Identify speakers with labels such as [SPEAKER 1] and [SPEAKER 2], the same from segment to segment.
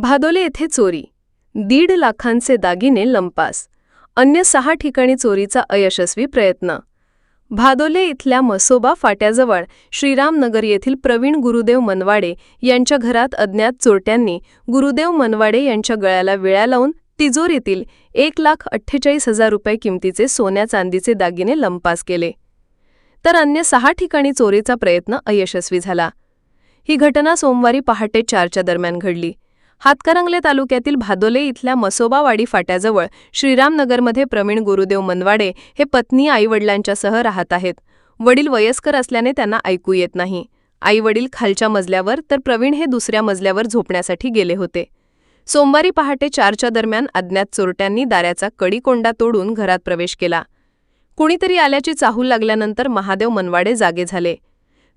[SPEAKER 1] भादोले येथे चोरी. दीड लाखांचे दागिने लंपास. अन्य सहा ठिकाणी चोरीचा अयशस्वी प्रयत्न. भादोले इथल्या मसोबा फाट्याजवळ श्रीरामनगर येथील प्रवीण गुरुदेव मनवाडे यांच्या घरात अज्ञात चोरट्यांनी गुरुदेव मनवाडे यांच्या गळ्याला विळ्या लावून तिजोरीतील एक लाख अठ्ठेचाळीस हजार रुपये किमतीचे सोन्या चांदीचे दागिने लंपास केले. तर अन्य सहा ठिकाणी चोरीचा प्रयत्न अयशस्वी झाला. ही घटना सोमवारी पहाटे चारच्या दरम्यान घडली. हातकरंगले तालुक्यातील भादोले इथल्या मसोबावाडी फाट्याजवळ श्रीरामनगरमध्ये प्रवीण गुरुदेव मनवाडे हे पत्नी आईवडिलांच्यासह राहत आहेत. वडील वयस्कर असल्याने त्यांना ऐकू येत नाही. आईवडील खालच्या मजल्यावर तर प्रवीण हे दुसऱ्या मजल्यावर झोपण्यासाठी गेले होते. सोमवारी पहाटे चारच्या दरम्यान अज्ञात चोरट्यांनी दाऱ्याचा कडीकोंडा तोडून घरात प्रवेश केला. कुणीतरी आल्याची चाहूल लागल्यानंतर महादेव मनवाडे जागे झाले.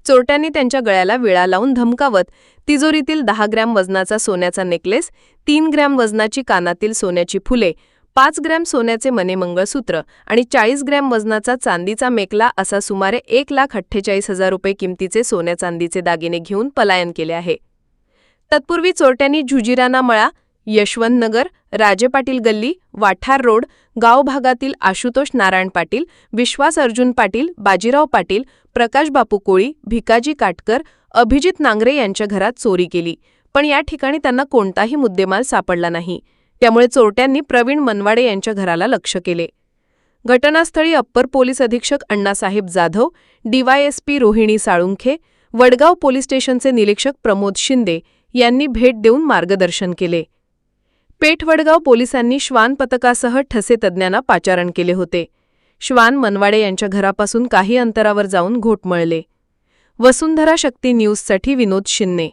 [SPEAKER 1] चोरट्यांनी त्यांच्या गळ्याला विळा लावून धमकावत तिजोरीतील दहा ग्रॅम वजनाचा सोन्याचा नेकलेस तीन ग्रॅम वजनाची कानातील सोन्याची फुले पाच ग्रॅम सोन्याचे मने मंगळसूत्र आणि चाळीस ग्रॅम वजनाचा चांदीचा मेकला असा सुमारे एक लाख अठ्ठेचाळीस हजार रुपये किमतीचे सोन्या चांदीचे दागिने घेऊन पलायन केले आहे. तत्पूर्वी चोरट्यांनी झुजिराना मळा यशवंतनगर राजे पाटील गल्ली वाठार रोड गाव भागातील आशुतोष नारायण पाटील विश्वास अर्जुन पाटील बाजीराव पाटील प्रकाश बापू कोळी भिकाजी काटकर अभिजित नांगरे यांच्या घरात चोरी केली. पण या ठिकाणी त्यांना कोणताही मुद्देमाल सापडला नाही. त्यामुळे चोरट्यांनी प्रवीण मनवाडे यांच्या घराला लक्ष केले. घटनास्थळी अप्पर पोलीस अधीक्षक अण्णासाहेब जाधव डीवायएसपी रोहिणी साळुंखे वडगाव पोलीस स्टेशनचे निरीक्षक प्रमोद शिंदे यांनी भेट देऊन मार्गदर्शन केले. पेठवडगाव पोलिसांनी श्वान पथकासह ठसे तज्ज्ञांना पाचारण केले होते. श्वान मनवाडे यांच्या घरापासून काही अंतरावर जाऊन घोटमळले वसुंधरा शक्ती न्यूजसाठी विनोद शिन्ने